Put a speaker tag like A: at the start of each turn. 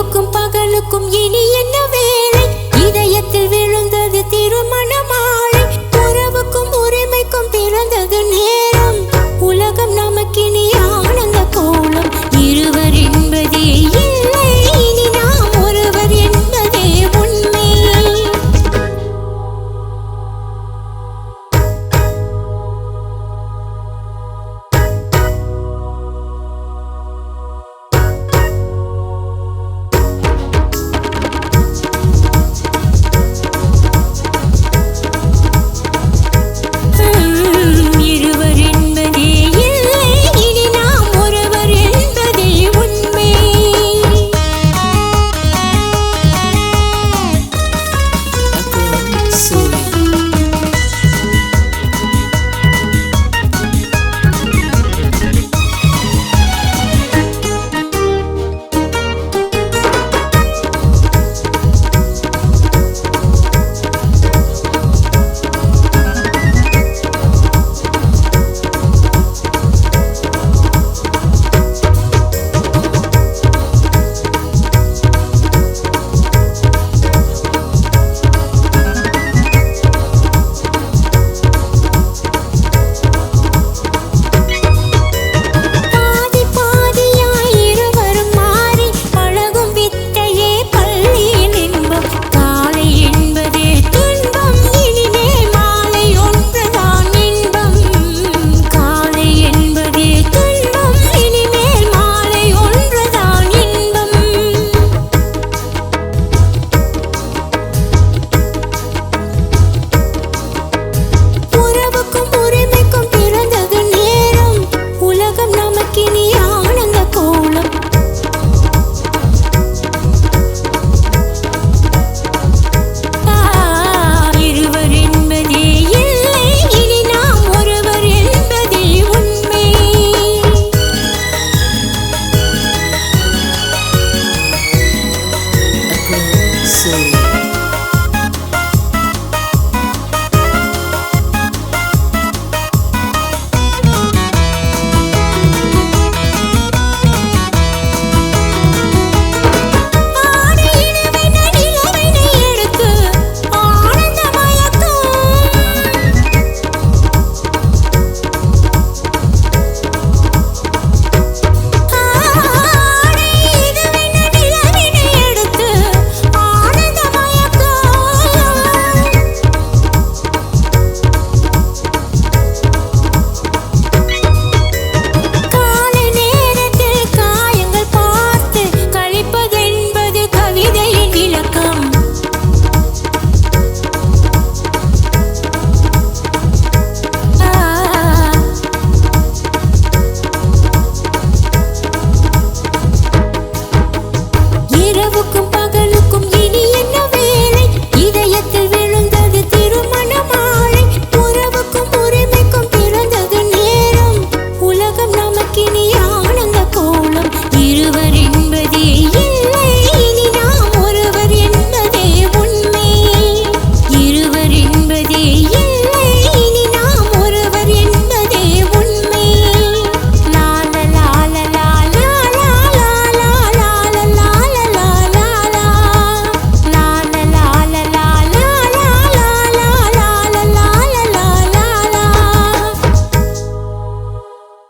A: இரவுக்கும் பகலுக்கும் இனி என்ன வேலை? இதயத்தில் விழுந்தது திருமண மாலை உறவுக்கும் உரிமைக்கும் பிறந்தது நேரம். உலகம் நமக்கினி